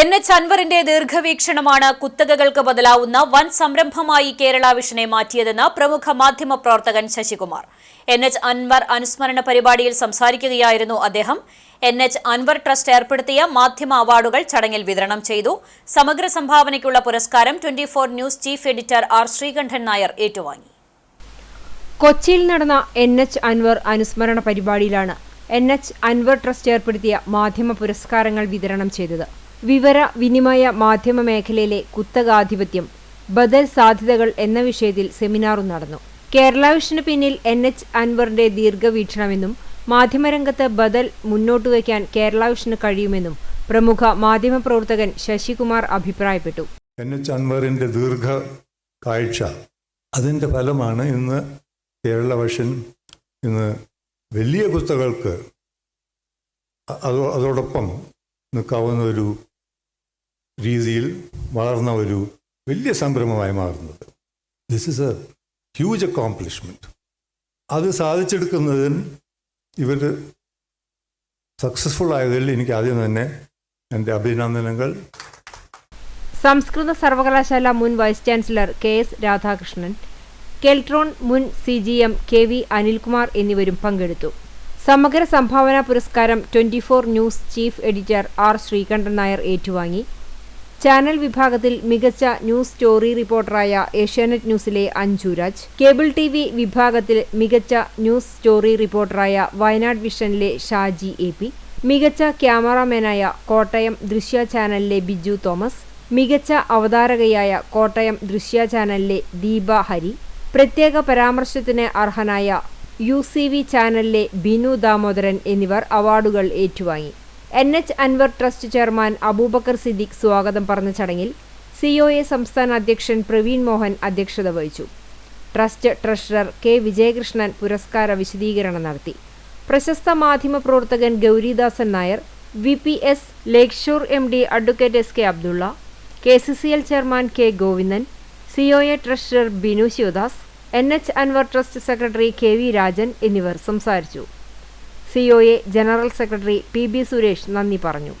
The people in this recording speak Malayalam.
എൻ എച്ച് അൻവറിന്റെ ദീർഘവീക്ഷണമാണ് കുത്തകകൾക്ക് ബദലാവുന്ന വൻ സംരംഭമായി കേരള വിഷനെ മാറ്റിയതെന്ന് പ്രമുഖ മാധ്യമ പ്രവർത്തകൻ ശശികുമാർ. എൻ എച്ച് അൻവർ അനുസ്മരണ പരിപാടിയിൽ സംസാരിക്കുകയായിരുന്നു അദ്ദേഹം. എൻ എച്ച് അൻവർ ട്രസ്റ്റ് ഏർപ്പെടുത്തിയ മാധ്യമ അവാർഡുകൾ ചടങ്ങിൽ വിതരണം ചെയ്തു. സമഗ്ര സംഭാവനയ്ക്കുള്ള പുരസ്കാരം twenty news chief editor R Sreekandan Nair ഏറ്റുവാങ്ങി. കൊച്ചിയിൽ നടന്ന എൻ എച്ച് അൻവർ അനുസ്മരണ പരിപാടിയിലാണ് എൻ എച്ച് അൻവർ ട്രസ്റ്റ് ഏർപ്പെടുത്തിയ മാധ്യമ പുരസ്കാരങ്ങൾ വിതരണം ചെയ്തത്. വിവര വിനിമയ മാധ്യമ മേഖലയിലെ കുത്തകാധിപത്യം ബദൽ സാധ്യതകൾ എന്ന വിഷയത്തിൽ സെമിനാറും നടന്നു. കേരള വിഷന് പിന്നിൽ എൻ എച്ച് അൻവറിന്റെ ദീർഘവീക്ഷണമെന്നും മാധ്യമരംഗത്ത് ബദൽ മുന്നോട്ടുവയ്ക്കാൻ കേരള വിഷന് കഴിയുമെന്നും പ്രമുഖ മാധ്യമപ്രവർത്തകൻ ശശികുമാർ അഭിപ്രായപ്പെട്ടു. എൻ എച്ച് അൻവറിന്റെ ദീർഘ കാഴ്ച അതിന്റെ ഫലമാണ് ഇന്ന് കേരള വിഷൻ ഇന്ന് വലിയ കുത്തകൾക്ക് അതോടൊപ്പം നിൽക്കാവുന്ന ഒരു രീതിയിൽ വളർന്ന ഒരു വലിയ സംരംഭമായി മാറുന്നത്. This is a huge accomplishment അത് സാധിച്ചെടുക്കുന്നതിന് ഇവർ സക്സസ്ഫുൾ ആയതിൽ എനിക്ക് ആദ്യം തന്നെ എന്റെ അഭിനന്ദനങ്ങൾ. സംസ്കൃത സർവകലാശാല മുൻ vice chancellor K S Radhakrishnan Keltron മുൻ C G M K V Anilkumar എന്നിവരും പങ്കെടുത്തു. സമഗ്ര സംഭാവന പുരസ്കാരം twenty four news chief editor R Sreekandan Nair ഏറ്റുവാങ്ങി. ചാനൽ വിഭാഗത്തിൽ മികച്ച ന്യൂസ് സ്റ്റോറി റിപ്പോർട്ടറായ ഏഷ്യാനെറ്റ് ന്യൂസിലെ അഞ്ജുരാജ് കേബിൾ ടി വി വിഭാഗത്തിൽ മികച്ച ന്യൂസ് സ്റ്റോറി റിപ്പോർട്ടറായ വയനാട് വിഷനിലെ ഷാജി എ പി. മികച്ച ക്യാമറാമാനായ കോട്ടയം ദൃശ്യ ചാനലിലെ ബിജു തോമസ്. മികച്ച അവതാരകയായ കോട്ടയം ദൃശ്യ ചാനലിലെ ദീപ ഹരി. പ്രത്യേക പരാമർശത്തിന് അർഹനായ യു സി വി ചാനലിലെ ബിനു ദാമോദരൻ എന്നിവർ അവാർഡുകൾ ഏറ്റുവാങ്ങി. N H Anwar trust chairman Abubakar Siddique സ്വാഗതം പറഞ്ഞ ചടങ്ങിൽ സി ഒ എ സംസ്ഥാന അധ്യക്ഷൻ പ്രവീൺ മോഹൻ അധ്യക്ഷത വഹിച്ചു. ട്രസ്റ്റ് ട്രഷറർ കെ വിജയകൃഷ്ണൻ പുരസ്കാര വിശദീകരണം നടത്തി. പ്രശസ്ത മാധ്യമ പ്രവർത്തകൻ Gauridasan Nair V P S Lakeshore M D advocate S K Abdulla K C C L chairman K Govindan C O A treasurer Binu Sivadas N H Anwar trust secretary K V Rajan എന്നിവർ സംസാരിച്ചു. C O A general secretary P B Suresh നന്ദി പറഞ്ഞു